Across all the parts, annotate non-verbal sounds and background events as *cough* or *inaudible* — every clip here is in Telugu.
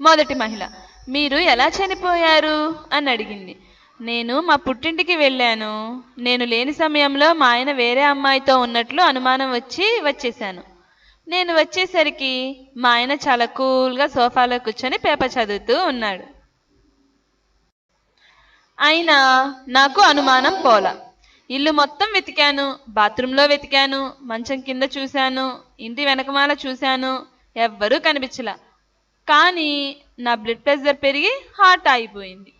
మొదటి మహిళ మీరు ఎలా చనిపోయారు? అని అడిగింది. నేను మా పుట్టింటికి వెళ్ళాను. నేను లేని సమయంలో మా ఆయన వేరే అమ్మాయితో ఉన్నట్లు అనుమానం వచ్చి వచ్చేసాను నేను వచ్చేసరికి మా ఆయన చాలా కూల్గా సోఫాలో కూర్చొని పేపర్ చదువుతూ ఉన్నాడు. అయినా నాకు అనుమానం పోలా. ఇల్లు మొత్తం వెతికాను బాత్రూంలో వెతికాను మంచం కింద చూశాను ఇంటి వెనకమాల చూశాను ఎవ్వరూ కనిపించలా. కానీ నా బ్లడ్ ప్రెషర్ పెరిగి హార్ట్ ఆగిపోయింది.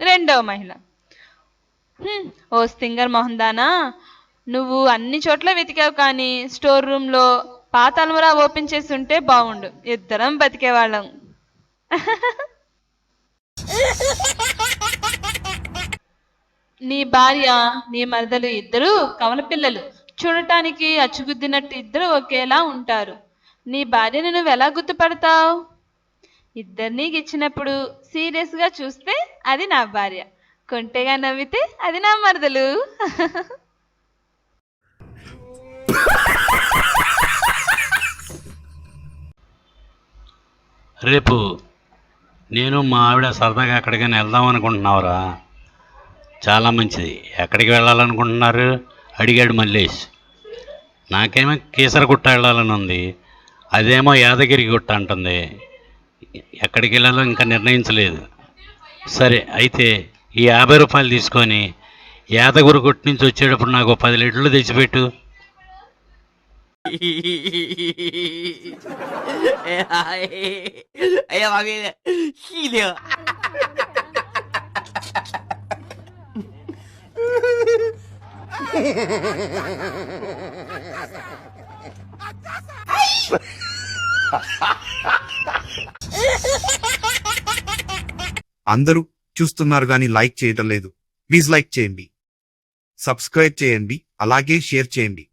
రెండవ మహిళ. ఓ స్టింగర్ మొహందానా నువ్వు అన్ని చోట్ల వెతికావు కానీ స్టోర్ రూమ్లో పాత అల్మరా ఓపెన్ చేసి ఉంటే బాగుండు. ఇద్దరం బతికేవాళ్ళం. నీ భార్య నీ మరదలు ఇద్దరు కవల పిల్లలు. చూడటానికి అచ్చుగుద్దినట్టు ఇద్దరు ఒకేలా ఉంటారు. నీ భార్యని నువ్వు ఎలా గుర్తుపడతావు? ఇద్దరినీ ఇచ్చినప్పుడు సీరియస్గా చూస్తే అది నా భార్య. కొంటెగా నవ్వితే అది నా మరదలు. రేపు నేను మా ఆవిడ సరదాగా ఎక్కడికైనా వెళ్దాం అనుకుంటున్నావురా. చాలా మంచిది. ఎక్కడికి వెళ్ళాలనుకుంటున్నారు? అడిగాడు మల్లేష్. నాకేమో కీసరగుట్ట వెళ్ళాలని ఉంది. అదేమో యాదగిరి గుట్ట అంటుంది. ఎక్కడికి వెళ్ళాలో ఇంకా నిర్ణయించలేదు. సరే అయితే ఈ యాభై రూపాయలు తీసుకొని యాదగిరి గుట్టు నుంచి వచ్చేటప్పుడు నాకు పది లీటర్లు తెచ్చిపెట్టు. ఆయో *laughs* అందరూ చూస్తున్నారు కానీ లైక్ చేయటం లేదు. ప్లీజ్ లైక్ చేయండి. సబ్స్క్రైబ్ చేయండి. అలాగే షేర్ చేయండి.